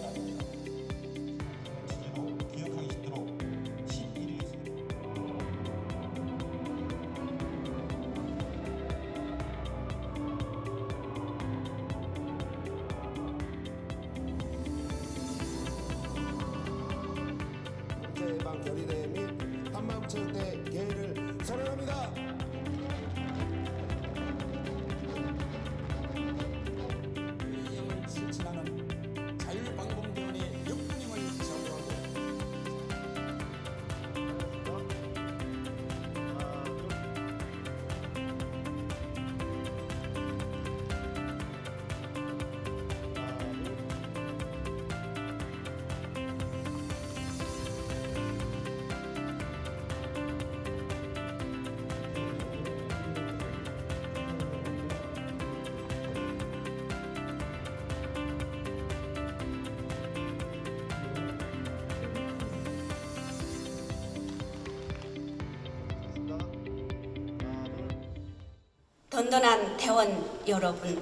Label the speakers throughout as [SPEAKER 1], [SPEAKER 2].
[SPEAKER 1] Thank you.
[SPEAKER 2] 든든한 대원 여러분,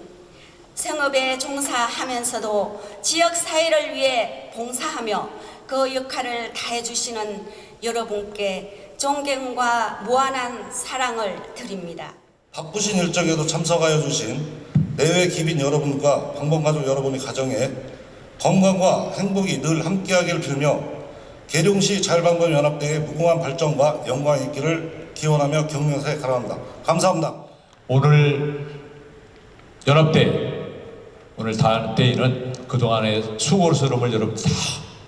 [SPEAKER 2] 생업에 종사하면서도 지역 사회를 위해 봉사하며 그 역할을 다해 주시는 여러분께 존경과 무한한 사랑을 드립니다.
[SPEAKER 3] 바쁘신 일정에도 참석하여 주신 내외 기빈 여러분과 방범가족 여러분의 가정에 건강과 행복이 늘 함께하기를 빌며 계룡시 자율방범연합대의 무궁한 발전과 영광이 있기를 기원하며 격려사에 감사합니다. 감사합니다.
[SPEAKER 4] 오늘 연합대 오늘 단대회는 그동안의 수고스러움을 여러분 다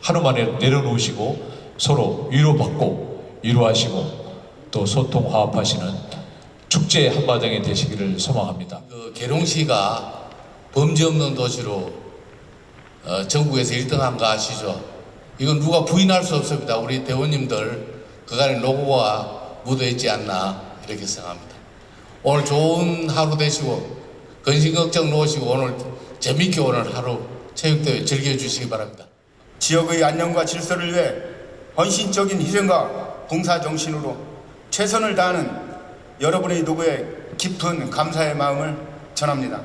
[SPEAKER 4] 하루 만에 내려놓으시고 서로 위로받고 위로하시고 또 소통 화합하시는 축제 한마당이 되시기를 소망합니다.
[SPEAKER 5] 그 계룡시가 범죄 없는 도시로 어, 전국에서 1등한 거 아시죠? 이건 누가 부인할 수 없습니다. 우리 대원님들 그간의 노고가 묻어 있지 않나 이렇게 생각합니다. 오늘 좋은 하루 되시고 근심 걱정 놓으시고 오늘 재밌게 오늘 하루 체육대회 즐겨주시기 바랍니다.
[SPEAKER 6] 지역의 안녕과 질서를 위해 헌신적인 희생과 봉사 정신으로 최선을 다하는 여러분의 노고에 깊은 감사의 마음을 전합니다.